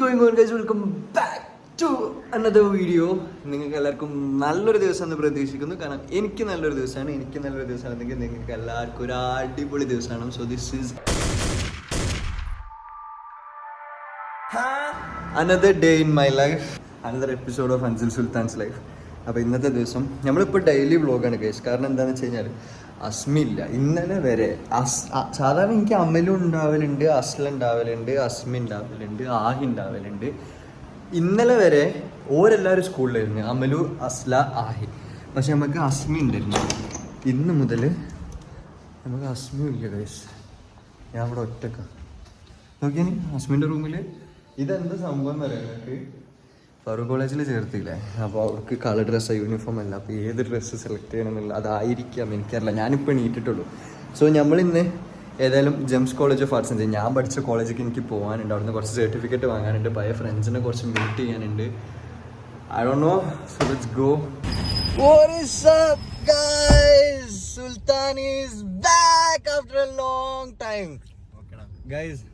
Going on guys welcome back to another video നിങ്ങൾക്ക് എല്ലാവർക്കും നല്ലൊരു ദിവസം എന്ന് പ്രതീക്ഷിക്കുന്നു. കാരണം എനിക്ക് നല്ലൊരു ദിവസമാണ് എനിക്ക് നല്ലൊരു ദിവസമാണെങ്കിൽ നിങ്ങൾക്ക് എല്ലാവർക്കും ഒരു അടിപൊളി ദിവസമാണ്. So this is another day in my life another episode of Ansil Sultan's life അപ്പോൾ ഇന്നത്തെ ദിവസം നമ്മളിപ്പോൾ ഡെയിലി വ്ലോഗാണ് കേസ് കാരണം എന്താണെന്ന് വെച്ച് കഴിഞ്ഞാൽ അസ്മി ഇല്ല ഇന്നലെ വരെ അസ് സാധാരണ എനിക്ക് അമലും ഉണ്ടാവലുണ്ട് അസ്ല ഉണ്ടാവലുണ്ട് അസ്മി ഉണ്ടാവലുണ്ട് ആഹി ഉണ്ടാവലുണ്ട്. ഇന്നലെ വരെ ഓരെല്ലാവരും സ്കൂളിലായിരുന്നു. അമലു അസ്ല ആഹി. പക്ഷെ നമുക്ക് അസ്മി ഉണ്ടായിരുന്നു. ഇന്ന് മുതൽ നമുക്ക് അസ്മി ഇല്ല ഗൈസ് ഞാൻ ഇവിടെ ഒറ്റക്കാണ് നോക്കിയാൽ അസ്മിന്റെ റൂമിൽ ഇതെന്താ സംഭവം എന്ന് പറയാം നിങ്ങൾക്ക് ഫറൂഖ് കോളേജിൽ ചേർത്തില്ലേ? അപ്പോൾ അവർക്ക് കളർ ഡ്രസ്സ് യൂണിഫോം അല്ല അപ്പോൾ ഏത് ഡ്രസ്സ് സെലക്ട് ചെയ്യണം എന്നുള്ള അതായിരിക്കാം എനിക്കറിയില്ല. ഞാനിപ്പോൾ എണീറ്റിട്ടുള്ളൂ. സോ നമ്മളിന്ന് ഏതായാലും ജെംസ് കോളേജ് ഓഫ് ആർട്സ് ഞാൻ പഠിച്ച കോളേജിലേക്ക് എനിക്ക് പോകാനുണ്ട് അവിടുന്ന് കുറച്ച് സർട്ടിഫിക്കറ്റ് വാങ്ങാനുണ്ട്. പഴയ ഫ്രണ്ട്സിനെ കുറച്ച് മീറ്റ് ചെയ്യാനുണ്ട്. I do know so let's go What is up guys? Sultan is back after a long time. Guys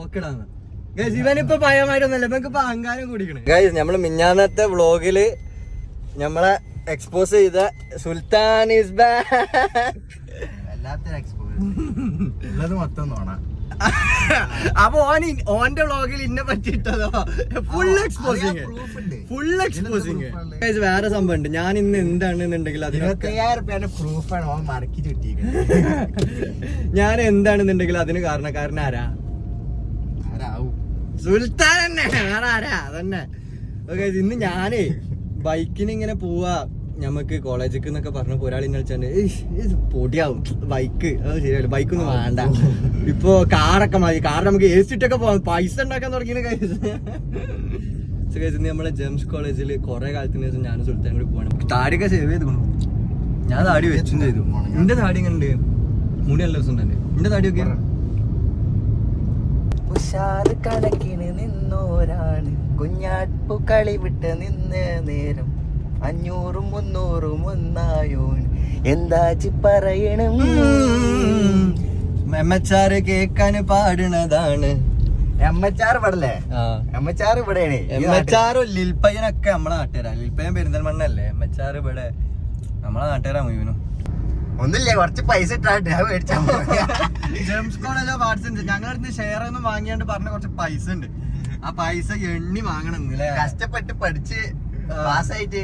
ഓക്കെടാന്ന് guys ഇവനിപ്പോ പയമായിട്ടൊന്നല്ല ഇവനക്ക് ഇപ്പൊ അഹങ്കാരം കൂടിക്കണ് ഗൈസ് നമ്മൾ മിഞ്ഞാന്നത്തെ വ്ളോഗിൽ നമ്മളെ എക്സ്പോസ് ചെയ്ത സുൽത്താൻ ഇസ് ബാക്ക് വല്ലാത്തൊരു എക്സ്പോസ് ഉള്ളത് മൊത്തം നോണ. അപ്പൊ ഓൻ ഓന്റെ വ്ളോഗിൽ ഇന്നെ പറ്റിയിട്ടതോ ഫുൾ എക്സ്പോസിങ് ഫുൾ എക്സ്പോസിങ്. വേറെ സംഭവം ഉണ്ട്. ഞാൻ ഇന്ന് എന്താണെന്നുണ്ടെങ്കിൽ അതിനൊക്കെ ഞാൻ എന്താണെന്നുണ്ടെങ്കിൽ അതിന് കാരണക്കാരൻ ആരാ? സുൽത്താൻ തന്നെ വേറെ ആരാ? അതന്നെ. ഓക്കെ ഇന്ന് ഞാനേ ബൈക്കിന് ഇങ്ങനെ പോവാ. ഞമ്മക്ക് കോളേജിക്ക് എന്നൊക്കെ പറഞ്ഞ ഒരാൾ ഇന്നെ വിളിച്ചാണ്ട് പൊടിയാവും ബൈക്ക്. അത് ശരിയല്ല ബൈക്കൊന്നും വേണ്ട. ഇപ്പൊ കാറൊക്കെ മതി. കാർ നമുക്ക് എ സിട്ടൊക്കെ പോവാം. പൈസ ഉണ്ടാക്കാൻ തുടങ്ങിയ കഴിച്ച് നമ്മളെ ജെംസ് കോളേജിൽ കുറെ കാലത്തിന് ശേഷം ഞാൻ സുൽത്താൻ കൂടി പോവാണ്. താടിയൊക്കെ സേവ് ചെയ്തു ഞാൻ താടി വെച്ചും ചെയ്തു. എന്റെ താടി എങ്ങനെ മുടി നല്ല ദിവസം തന്നെ എന്റെ താടിയൊക്കെ? ഉഷാറ് കണക്കിന് നിന്നോരാണ്. കുഞ്ഞാട്ടു കളി വിട്ട് നിന്ന് നേരം. അഞ്ഞൂറും മുന്നൂറും ഒന്നായോൺ എന്താച്ചി പറയണം? മെമ്മച്ചാറ് കേക്കാൻ പാടുന്നതാണ്. എമ്മച്ചാർ ഇവിടെ എമ്മച്ചാർ ഇവിടെയാണ്. എമ്മച്ചാറും ലിൽപ്പയ്യനൊക്കെ നമ്മളെ നാട്ടുകാരാ. ലിൽപ്പയ്യൻ പെരിന്തൽമണ്ണല്ലേ എമ്മച്ചാർ ഇവിടെ. നമ്മളെ നാട്ടുകാരാ മുഴുവനും. ഒന്നില്ലേ കുറച്ച് പൈസ ഇട്ടാട്ട് ഞാൻ മേടിച്ചാ മതി. ജെംസ് കോളേജ് ഓഫ് ആർട്സ് ഉണ്ട്. ഞങ്ങളുടെ അടുത്ത് ഷെയർ ഒന്നും വാങ്ങിയാണ്ട് പറഞ്ഞ കുറച്ച് പൈസ ഉണ്ട്. ആ പൈസ എണ്ണി വാങ്ങണം ഇന്നല്ലേ കഷ്ടപ്പെട്ട് പഠിച്ച് പാസ്സായിട്ട്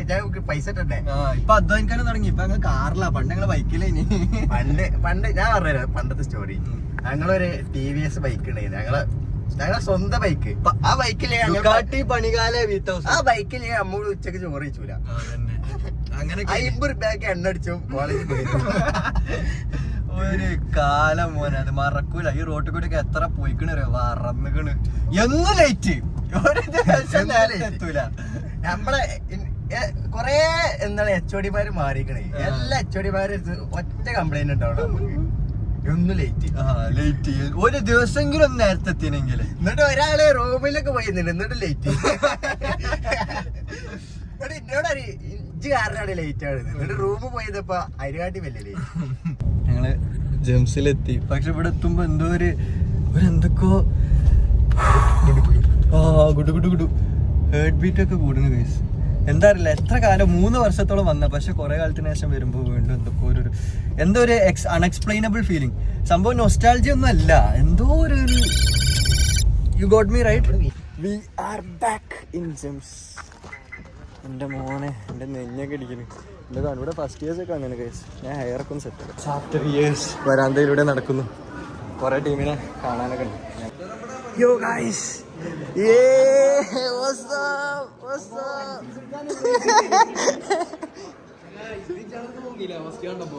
പൈസ ഇട്ടണ്ടേ ഇപ്പൊ അധ്വാനിക്കാനും തുടങ്ങി. ഇപ്പൊ ഞങ്ങൾ കാറിലാ. പണ്ട് ഞങ്ങൾ ബൈക്കിലേ ഇനി. പണ്ട് പണ്ട് ഞാൻ പറഞ്ഞുതരാം പണ്ടത്തെ സ്റ്റോറി ഞങ്ങളൊരു ടി വി എസ് ബൈക്ക് ഉണ്ടായിരുന്നു ഞങ്ങൾ ഞങ്ങളെ സ്വന്തം ബൈക്ക് ആ ബൈക്കിൽ പണികാല ആ ബൈക്കിൽ അമ്മൂട് ഉച്ചയ്ക്ക് ചോറ് വെച്ചൂല അങ്ങനെ റുപ്യക്ക് എണ്ണ അടിച്ചു പോയി. ഒരു കാലം മോനെ അത് മറക്കൂല. ഈ റോട്ടിൽ കൂടി എത്ര പോയിക്കണ് വറന്നുകണ് എന്ന് ലൈറ്റ് ഒരു ദിവസം എത്തൂല. നമ്മളെ കൊറേ എന്താണ് എച്ച് ഒടിമാര് മാറിക്കണേ. എല്ലാ എച്ച് ഒടിമാരും ഒറ്റ കംപ്ലൈന്റ് ഉണ്ടാവണം ഒന്ന് ലേറ്റ് ലേറ്റ് ഒരു ദിവസമെങ്കിലും ഒന്ന് നേരത്തെ എത്തിനെങ്കിൽ എന്നിട്ട് ഒരാളെ റൂമിലൊക്കെ പോയിരുന്നുണ്ട് എന്നിട്ട് ലേറ്റ് എന്നോട് ഇഞ്ച് കാരണമാണ് ലേറ്റ് ആണ്. എന്നിട്ട് റൂമിൽ പോയതപ്പോ അരികാട്ടി വലിയ ലേറ്റ് ഞങ്ങൾ ജംസിലെത്തി പക്ഷെ ഇവിടെ എത്തുമ്പോ എന്തോ ഒരു ഒരു എന്തൊക്കെയോ ആ ഗുഡു ഗുഡു ഗുഡു. ഹേർട്ട് ബീറ്റ് ഒക്കെ കൂടുന്നു ഗൈസ് എന്താ അറിയില്ല എത്ര കാലം മൂന്ന് വർഷത്തോളം വന്ന പക്ഷെ കുറെ കാലത്തിന് ശേഷം വരുമ്പോൾ വീണ്ടും എന്തൊക്കെ ഒരു ഒരു- എന്തോ ഒരു എക്സ് അൺഎക്സ്പ്ലെയിനബിൾ ഫീലിംഗ് സംഭവം നൊസ്റ്റാൾജി ഒന്നും അല്ല. എന്തോ ഒരു you got me right we are back in Gems എന്റെ മോനെ എന്റെ നെഞ്ഞൊക്കെ ഇടിക്കുന്നു. എന്റെ കണ്ണൂടെ ഫസ്റ്റ് ഇയേഴ്സ് ഒക്കെ അങ്ങനെ കേസ് ഞാൻ ഹെയർ ഒക്കെ ഒന്ന് സെറ്റ് ആഫ്റ്റർ ഇയേഴ്സ് വരാന്തയിലൂടെ നടക്കുന്നു. കുറേ ടീമിനെ കാണാനൊക്കെ ഉണ്ട്. യോ ഗൈസ്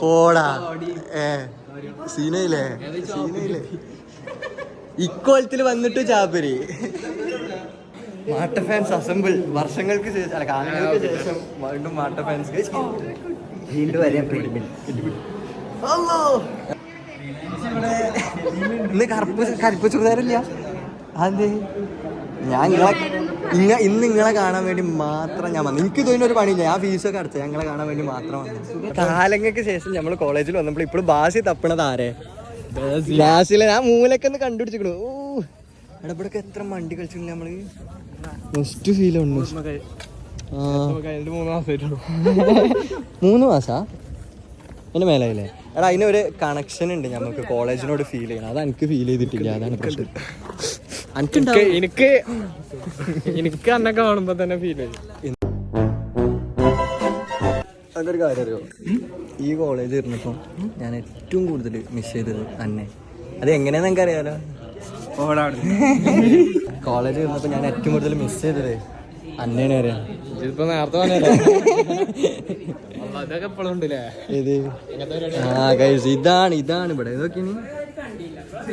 പോടാ. ഏ സീനയില്ലേ? സീനയില്ലേ? ഇക്കോളത്തിൽ വന്നിട്ട് ചാപ്പരി. മാട്ട ഫാൻസ് അസംബിൾ വർഷങ്ങൾക്ക് ശേഷം അല്ല കാലങ്ങൾക്ക് ശേഷം വീണ്ടും മാട്ട ഫാൻസ് വീണ്ടും വരാൻ ഇന്ന് കറുപ്പ് കറുപ്പ് ചുരിദാറില്ല? അതെ ഞാൻ നിങ്ങളെ ഇങ്ങ ഇന്ന് നിങ്ങളെ കാണാൻ വേണ്ടി മാത്രം ഞാൻ വന്നു. എനിക്ക് തോന്നുന്ന ഒരു പണിയില്ല. ഞാൻ ഫീസ് ഒക്കെ അടച്ചു. ഞങ്ങളെ കാണാൻ വേണ്ടി മാത്രം വന്നു. കാലങ്ങൾക്ക് ശേഷം നമ്മൾ കോളേജിൽ വന്നപ്പോൾ ഇപ്പോഴും ബാസി തപ്പണത് ആരെ? ബാസിലെ ഞാൻ മൂലക്കൊന്ന് കണ്ടുപിടിച്ചിക്കണു. ഓ ഇടപെടൊക്കെ എത്ര മണ്ടി കളിച്ചിട്ടുണ്ട് നമ്മൾ നെക്സ്റ്റ് ഫീൽ ഉണ്ട് മൂന്ന് മാസാ? എന്നെ മേലായില്ലേ? എടാ അതിനൊരു കണക്ഷൻ ഉണ്ട് നമുക്ക് കോളേജിനോട് ഫീൽ ചെയ്യണം. അത് എനിക്ക് ഫീൽ ചെയ്തിട്ടില്ല. അതാണ് പ്രശ്നം. എനിക്ക് എനിക്ക് എനിക്ക് അന്നെ കാണുമ്പോ തന്നെ ഫീൽ ചെയ്യും. അതൊരു കാര്യം അറിയോ ഈ കോളേജ് ഇരുന്നപ്പോൾ ഞാൻ ഏറ്റവും കൂടുതൽ മിസ് ചെയ്തത് അന്നെ. അത് എങ്ങനെയാന്ന് എനിക്ക് അറിയാലോ കോളേജ് വന്നപ്പോ ഞാൻ ഏറ്റവും കൂടുതൽ മിസ് ചെയ്തത് അന്നേനെ വരെ ഇതിപ്പോ നേരത്തെ അതൊക്കെ എപ്പോഴും ഉണ്ടല്ലേ? ഇത് ആ ഗൈസ് ഇതാണ് ഇതാണ് ഇവിടെ. ഇതൊക്കെയാണ്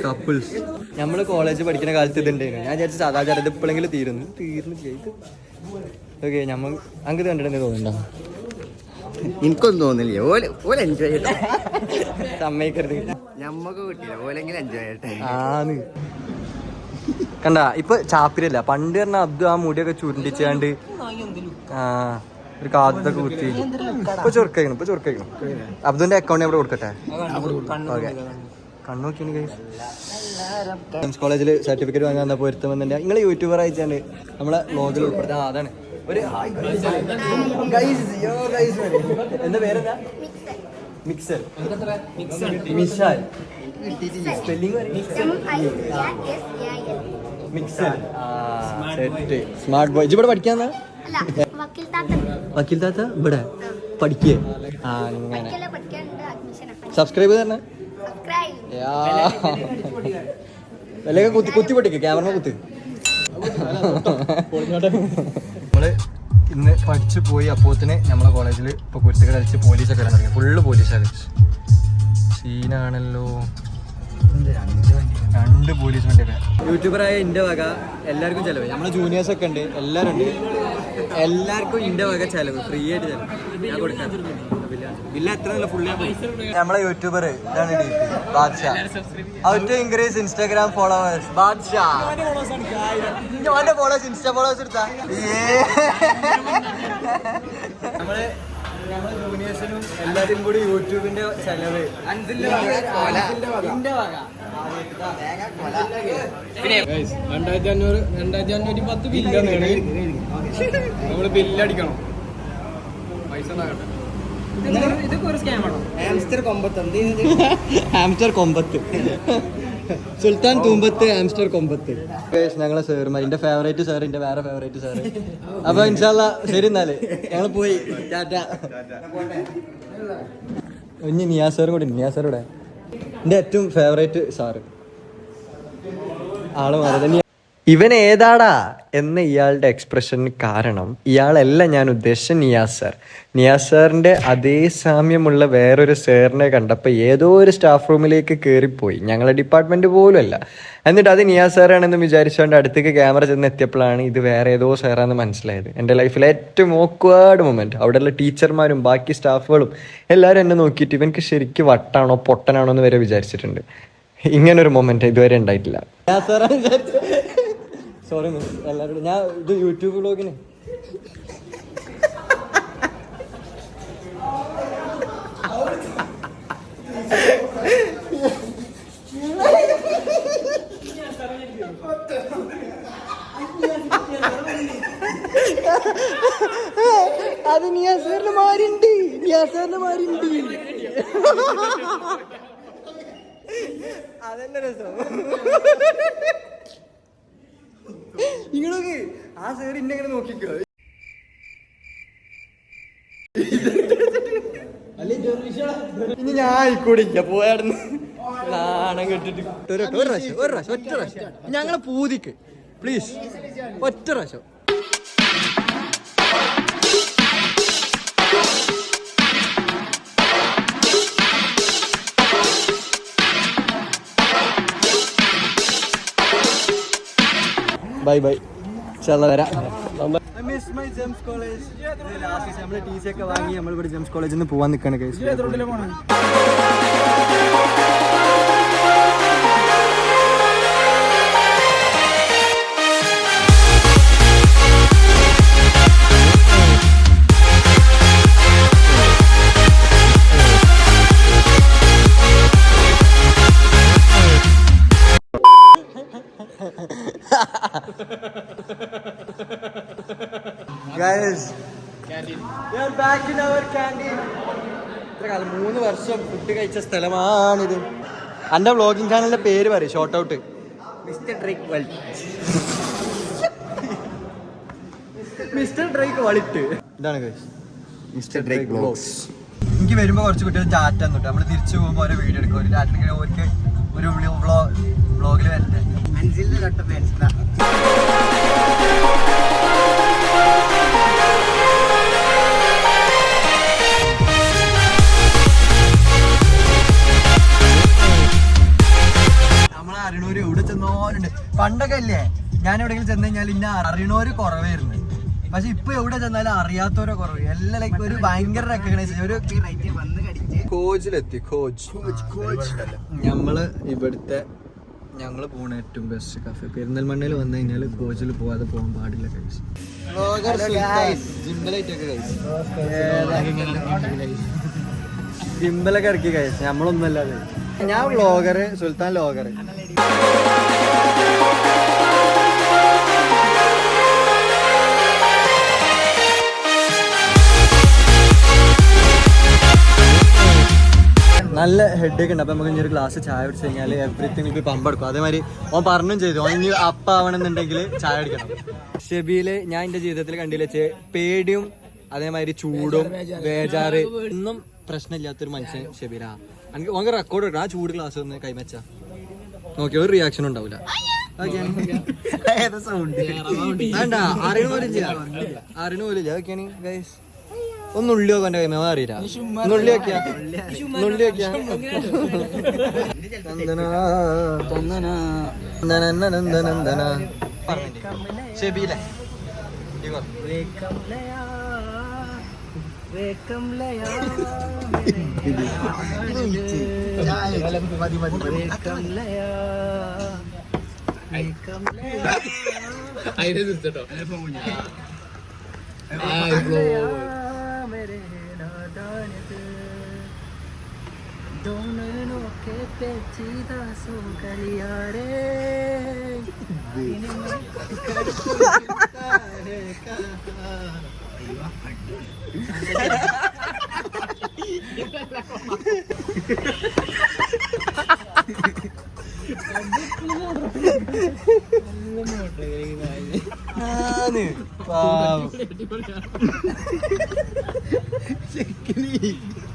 കപ്പിൾസ് നമ്മൾ കോളേജ് പഠിക്കുന്ന കാലത്ത് ഇതുണ്ടായിരുന്നു. ഞാൻ വിചാരിച്ചു സദാചാരം ഇത് ഇപ്പോഴെങ്കിലും തീരുന്നു. തീർന്നില്ല ഇത്? ഓക്കെ നമ്മൾ അങ്ങനെ കണ്ടിട്ടുണ്ടെന്ന് തോന്നുന്നുണ്ടോ? എനിക്കൊന്നും തോന്നില്ല ഓല ഓല എൻജോയ് ചെയ്യട്ടെ. സമ്മതിക്കരുത്. ഞമ്മക്ക് കിട്ടിയില്ല. ഓലെങ്കിലും എൻജോയ് ചെയ്യട്ടെ. ആന്ന് കണ്ട ഇപ്പൊ ചാപ്പിരല്ല പണ്ട് പറഞ്ഞ അബ്ദു ആ മുടിയൊക്കെ ചുരുണ്ടിച്ചാണ്ട് ആ ഒരു കാത്തൊക്കെ കുത്തി. ഇപ്പൊ ചൊറുക്കണം ഇപ്പൊ ചൊറുക്കണം അബ്ദുന്റെ അക്കൗണ്ട് അവിടെ കൊടുക്കട്ടെ? ഓക്കെ കണ്ണോക്കിയാണ് കോളേജിൽ സർട്ടിഫിക്കറ്റ് വാങ്ങാൻ വന്നപ്പോൾ ഒരുത്തം വന്നിട്ട് നിങ്ങൾ യൂട്യൂബർ അയച്ചാണ്ട് നമ്മളെ ലോഗിൽ ഉൾപ്പെടുത്താൻ അതാണ്. ഒരു എന്താ പേരെന്താ? Mixer Mishal mixer set smart boy ഇവിടെ പഠിക്കാന്ന് അല്ല വക്കീൽ താത്ത. ഇവിടെ. പഠിക്കേ. അങ്ങനെ. സബ്സ്ക്രൈബ് തന്നെ സബ്സ്ക്രൈബ് വിലയൊക്കെ കുത്തി കുത്തി പഠിക്കുക ക്യാമറ കുത്ത്. നമ്മൾ ഇന്ന് പഠിച്ചു പോയി അപ്പോത്തിന് നമ്മളെ കോളേജിൽ ഇപ്പൊ കുരുത്തുകൾ അടിച്ച് പോലീസൊക്കെ വരാൻ തുടങ്ങി. ഫുള്ള് പോലീസാണ് സീനാണല്ലോ രണ്ട് പോലീസ് വണ്ടിയൊക്കെ യൂട്യൂബറായ എന്റെ വക എല്ലാവർക്കും ചെലവ്. നമ്മളെ ജൂനിയേഴ്സ് ഒക്കെ ഉണ്ട് എല്ലാവരും ഉണ്ട്. എല്ലാവർക്കും എന്റെ വക ചെലവ് ഫ്രീ ആയിട്ട് ചെലവ്. ഞാൻ കൊടുക്കാൻ ഇല്ല എത്ര ഫുള്ള് നമ്മളെ യൂട്യൂബർ ഇതാണ് Badshah. How increase Instagram followers Badshah. Followers insta followers എടുത്താ. നമ്മൾ നമ്മളെ ജൂനിയേഴ്സിനും എല്ലാത്തിനും കൂടി യൂട്യൂബിന്റെ ചെലവ്. രണ്ടായിരത്തി അഞ്ഞൂറ് രണ്ടായിരത്തി അഞ്ഞൂറ്റി പത്ത് ബില്ലാണ് നമ്മൾ ബില്ലടിക്കണം. പൈസ ഉണ്ടാകട്ടെ. ഇതൊക്കെ ഒരു സ്കാം ആണോ? ഹാംസ്റ്റർ കൊമ്പത്ത്. എന്ത് ഹാംസ്റ്റർ കൊമ്പത്ത്. സുൽത്താൻ തൂമ്പത്ത് ആംസ്റ്റർ കൊമ്പത്ത്. ഞങ്ങളെ സാറുമാർ എന്റെ ഫേവറേറ്റ് സാർ എന്റെ വേറെ ഫേവറേറ്റ് സാർ അപ്പൊ ഇൻഷാല്ല ശരി എന്നാൽ. ഞങ്ങൾ പോയി. ടാറ്റ. ഇനി നിയാ സാറും കൂടി നിയാ ഇവിടെ എന്റെ ഏറ്റവും ഫേവറേറ്റ് സാറ് ആൾ മാറി. ഇവൻ ഏതാടാ എന്ന ഇയാളുടെ എക്സ്പ്രഷന് കാരണം ഇയാളല്ല ഞാൻ ഉദ്ദേശിച്ച നിയാസ് സാർ നിയാസ് സാറിന്റെ അതേ സാമ്യമുള്ള വേറൊരു സാറിനെ കണ്ടപ്പോൾ ഏതോ ഒരു സ്റ്റാഫ് റൂമിലേക്ക് കയറിപ്പോയി ഞങ്ങളുടെ ഡിപ്പാർട്ട്മെന്റ് പോലും അല്ല. എന്നിട്ട് അത് നിയാസ് സാറാണെന്ന് വിചാരിച്ചുകൊണ്ട് അടുത്തേക്ക് ക്യാമറ ചെന്ന് എത്തിയപ്പോഴാണ് ഇത് വേറെ ഏതോ സാറാന്ന് മനസ്സിലായത്. എന്റെ ലൈഫിലെ ഏറ്റവും ഓക്വേർഡ് മൊമെന്റ് അവിടെയുള്ള ടീച്ചർമാരും ബാക്കി സ്റ്റാഫുകളും എല്ലാവരും എന്നെ നോക്കിയിട്ട് ഇവൻക്ക് ശരിക്കും വട്ടാണോ പൊട്ടനാണോ എന്ന് വരെ വിചാരിച്ചിട്ടുണ്ട്. ഇങ്ങനൊരു മൊമെന്റ് ഇതുവരെ ഉണ്ടായിട്ടില്ല. സോറി മിസ് എല്ലാവരോടും ഞാൻ ഇത് യൂട്യൂബ് വ്ളോഗിന് അത് നിയാസറിന് മാറിണ്ട് നിയാസറിന് മാറിണ്ട് അതെന്താ രസം. നിങ്ങളൊക്കെ ആ സാർ ഇന്നെ ഇങ്ങനെ നോക്കിക്കോ. ഇനി ഞാൻ ആയിക്കൂടിക്ക പോയാടുന്ന് നാണം കെട്ടിട്ട്. ഒരു ഒരു പ്രാവശ്യം ഒരു പ്രാവശ്യം ഒറ്റ പ്രാവശ്യം. ഞങ്ങളെ പൂതിക്ക്. പ്ലീസ് ഒറ്റ പ്രാവശ്യം. Bye bye. ചെല്ല വരാം. ജെംസ് കോളേജ് ലാസ്റ്റ് നമ്മൾ ടി സി ഒക്കെ വാങ്ങി നമ്മൾ ഇവിടെ ജെംസ് കോളേജിൽ നിന്ന് പോവാൻ നിൽക്കാണ് കേസ് we ഇൻ അവർ in ഇത്ര കാലം മൂന്ന് വർഷം ഫുഡ് കഴിച്ച സ്ഥലമാണിത്. എന്റെ വ്ളോഗിംഗ് ചാനലിന്റെ പേര് പറയും short out mister Drake well mister Drake വളിട്ട്. ഇതാണ്. മിസ്റ്റർ ഡ്രേക്ക് ബ്ലോഗ്സ് എനിക്ക് വരുമ്പോ കുറച്ച് കുട്ടികൾ ചാറ്റ് എന്നിട്ട് നമ്മൾ തിരിച്ചു പോകുമ്പോൾ ഓരോ വീഡിയോ എടുക്കും. ഒരു ചാറ്റിൽ ഓർക്ക് ഒരു വ്ളോഗിൽ വരട്ടെ അഞ്ചിലിന്റെ തൊട്ട് പണ്ടൊക്കെ അല്ലേ ഞാൻ എവിടെയെങ്കിലും ചെന്ന് കഴിഞ്ഞാൽ ഇന്ന അറിയണോര് കുറവായിരുന്നു. പക്ഷെ ഇപ്പൊ എവിടെ ചെന്നാലും അറിയാത്തവരോ കുറവ്. എല്ലാം ലൈക്ക് ഒരു ഭയങ്കര റെക്കഗ്നൈസ് ഒരു കോച്ചിലെത്തി കോച്ച്. ഞമ്മൾ ഇവിടുത്തെ ഞങ്ങൾ പോണ ഏറ്റവും ബെസ്റ്റ് കഫേ പെരുന്നൽമണ്ണയിൽ വന്നു കഴിഞ്ഞാൽ കോച്ചിൽ പോവാതെ പോകാൻ പാടില്ല ജിമ്പലൊക്കെ ഇറക്കി കഴിച്ചു നമ്മളൊന്നല്ലാതെ ഞാൻ വ്ളോഗർ സുൽത്താൻ ലോഗർ നല്ല ഹെഡ് ഒക്കെ ഉണ്ട്. അപ്പൊ നമുക്ക് ഇനി ഒരു ഗ്ലാസ് ചായ കുടിച്ച് കഴിഞ്ഞാൽ എവറിത്തിങ് ഇപ്പൊ പമ്പെടുക്കും അതേമാതിരി ഓൻ പറഞ്ഞും ചെയ്തു. ഓൻ ഇനി അപ്പാവണമെന്നുണ്ടെങ്കിൽ ചായ അടിക്കണം ഷെബിയിൽ ഞാൻ എന്റെ ജീവിതത്തിൽ കണ്ടില്ല വെച്ച് പേടിയും അതേമാതിരി ചൂടും ബേജാറ് ഒന്നും പ്രശ്നമില്ലാത്തൊരു മനുഷ്യൻ ഷെബീല എനിക്ക് ഓങ്ക റെക്കോർഡ് എടുക്കണം. ആ ചൂട് ഗ്ലാസ് ഒന്ന് കൈമച്ച. നോക്കി ഒരു റിയാക്ഷൻ ഉണ്ടാവില്ല അറിയണ പോലും ചെയ്യാം അറിയണ പോലും ഇല്ല. അതൊക്കെയാണ് ഗൈസ് ഒന്ന് ഉള്ളി നോക്കാൻ കൈമ അറിയില്ല ഒന്ന് ഉള്ളി വെക്കാ ഒന്ന് ഉള്ളി വെക്കാ ഷെബീലെ അതിനെ നിർത്തട്ടോ. ആന്ന്. പാവം. കണ്ണന്റെ കണ്ണന്റെ കണ്ണന്റെയ മൂക്കൽ കണ്ണന്റെ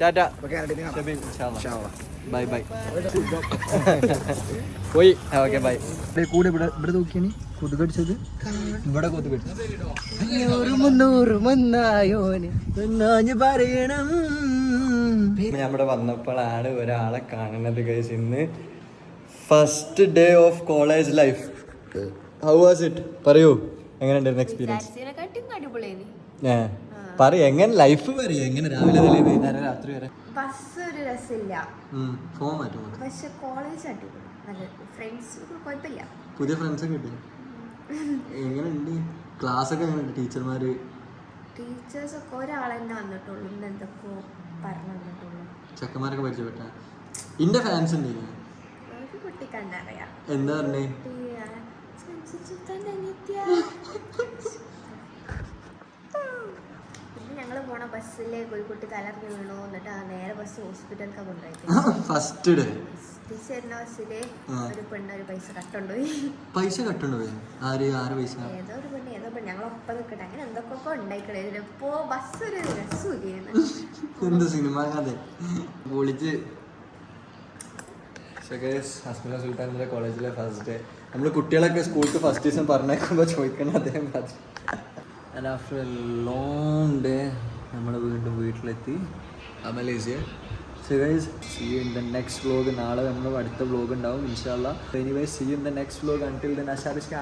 ടാറ്റ. Bye bye. പോയി. Okay bye. കൂടെ ഇവിടെ ഇവിടെ നോക്കിയാണ്. കൊതുകടിച്ചത് പറയണം. നമ്മുടെ വന്നപ്പോഴാണ് ഒരാളെ കാണുന്നത് കഴിച്ച് ഇന്ന് first day of college life how was it പറയൂ. എങ്ങനെ ഉണ്ടായിരുന്നു എക്സ്പീരിയൻസ് അടിപൊളിയാണ് ഏ പറയൂ എങ്ങനെ ലൈഫ് പറയൂ എങ്ങനെ രാവിലെ മുതൽ വൈകുന്നേരം രാത്രി വരെ? ബസ് ഒരു രസമില്ല. ഫോൺ മാറ്റുമോ പക്ഷെ കോളേജ് അടിപൊളി. നല്ല ഫ്രണ്ട്സ് കുഴപ്പമില്ല. പുതിയ ഫ്രണ്ട്സ് കിട്ടി എങ്ങനെയുണ്ട്? ക്ലാസ് ഒക്കെ എങ്ങനെയുണ്ട്? ടീച്ചർമാര് ടീച്ചേഴ്സ് ഒക്കെ ഒരാളെന്നെ വന്നിട്ടുള്ളൂ. ഇന്ന് എന്തൊക്കെയോ പറഞ്ഞു വന്നിട്ടുള്ളൂ ചെക്കന്മാരൊക്കെ പരിചയപ്പെട്ട? ഇന്റെ ഫാൻസ് ഉണ്ട്. ഒരു കുട്ടി കണ്ടറിയാം എന്താ പറഞ്ഞേ? ഞങ്ങൾ പോണ ബസ്സിലേക്ക് ഒരു കുട്ടി തലർന്ന് വീണു. എന്നിട്ട് ആ നേരെ ബസ് ഹോസ്പിറ്റലിലേക്ക് കൊണ്ടുപോയി ഫസ്റ്റ് ഡേ തിരിച്ചു വരുന്ന ബസ്സിൽ ഒരു പെണ്ണ് ഒരു പൈസ പൈസ കട്ടുണ്ടോ ആര് ആറ് പൈസ? ഏതോ ഒരു പെണ്ണ് ഏതോ പെണ്ണ്. ഞങ്ങൾ ഒപ്പം നിൽക്കട്ടെ അങ്ങനെ എന്തൊക്കെ ഉണ്ടായിക്കണേ. ഇതിലിപ്പോ ബസ് ഒരു രസമില്ലായിരുന്നു എന്ത് സിനിമ കഥ? സുൽത്താനിലെ കോളേജിലെ ഫസ്റ്റ് ഡേ നമ്മൾ കുട്ടികളൊക്കെ സ്കൂൾക്ക് ഫസ്റ്റ് ദിവസം പറഞ്ഞേക്കുമ്പോൾ ചോദിക്കണം അദ്ദേഹം and after a long day നമ്മൾ വീണ്ടും വീട്ടിലെത്തി. അമലേസിയ so guys see in the next vlog നാളെ നമ്മൾ അടുത്ത വ്ലോഗ് ഉണ്ടാവും ഇൻഷാല്ല anyways see in the next vlog until then അഷാബിഷ്ക